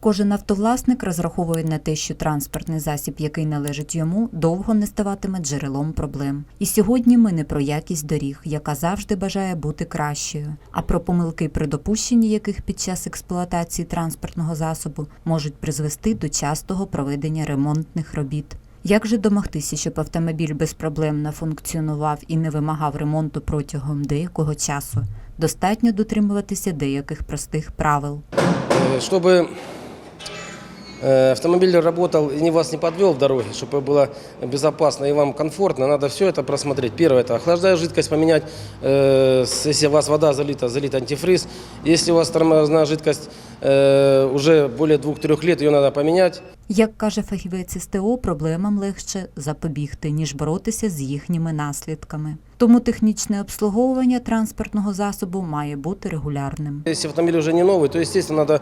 Кожен автовласник розраховує на те, що транспортний засіб, який належить йому, довго не ставатиме джерелом проблем. І сьогодні ми не про якість доріг, яка завжди бажає бути кращою, а про помилки, при допущенні яких під час експлуатації транспортного засобу можуть призвести до частого проведення ремонтних робіт. Як же домогтися, щоб автомобіль безпроблемно функціонував і не вимагав ремонту протягом деякого часу? Достатньо дотримуватися деяких простих правил. Э, Чтобы э, автомобиль работал и не вас не подвел в дороге, чтобы было безопасно и вам комфортно, надо все это просмотреть. Первое, это охлаждая жидкость, поменять, э, с- если у вас вода залита, залит антифриз. Если у вас тормозная жидкость э, уже более 2-3 лет, ее надо поменять. Як каже фахівець СТО, проблемам легше запобігти, ніж боротися з їхніми наслідками. Тому технічне обслуговування транспортного засобу має бути регулярним. Если автомобиль уже не новый, то, естественно, надо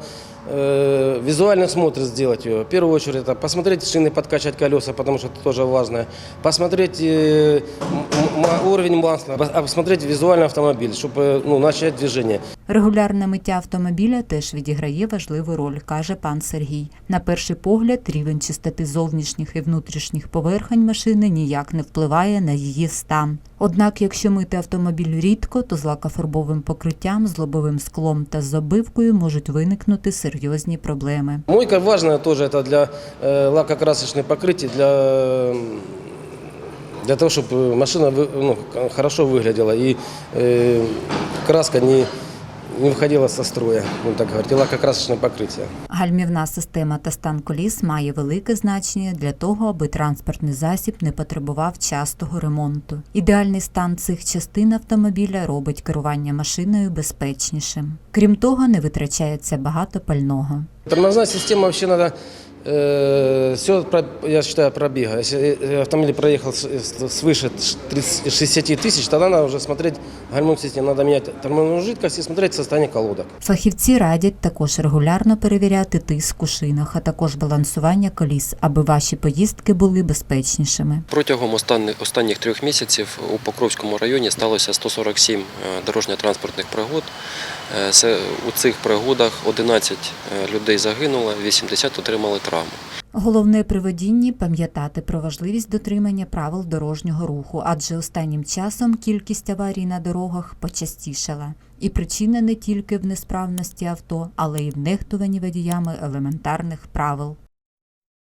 э, визуальный осмотр сделать ее. В первую очередь, это посмотреть шины, подкачать колеса, потому что это тоже важно. Посмотреть э, м- м- уровень масла, пос- а посмотреть визуально автомобиль, чтобы ну, начать движение. Регулярне миття автомобіля теж відіграє важливу роль, каже пан Сергій. На перший погляд, рівень чистоти зовнішніх і внутрішніх поверхень машини ніяк не впливає на її стан. Однак, якщо мити автомобіль рідко, то з лакофарбовим покриттям, з лобовим склом та з обивкою можуть виникнути серйозні проблеми. Мойка важная тоже, это для э, лакокрасочных покрытий, для, м, для того, чтобы машина вы- ну, к- хорошо выглядела и э, краска не, не входила со строя, будем так говорить, и лакокрасочное покрытие. Гальмівна система та стан коліс має велике значення для того, аби транспортний засіб не потребував частого ремонту. Ідеальний стан цих частин автомобіля робить керування машиною безпечнішим. Крім того, не витрачається багато пального. Тормозна система взагалі надо все, я считаю, пробега. Если э, автомобиль проехал с- с- свыше 30 60 тысяч, тогда надо уже смотреть гальмовую систему. Надо менять тормозную жидкость и смотреть состояние колодок. Фахівці радять також регулярно перевіряти тиск у шинах, а також балансування коліс, аби ваші поїздки були безпечнішими. Протягом останніх, останніх трьох місяців у Покровському районі сталося 147 е, дорожньо-транспортних пригод. Е, це- У цих пригодах 11 е, людей загинуло, 80 отримали травми. Головне при водінні пам'ятати про важливість дотримання правил дорожнього руху, адже останнім часом кількість аварій на дорогах почастішала. І причина не тільки в несправності авто, але й в нехтуванні водіями елементарних правил.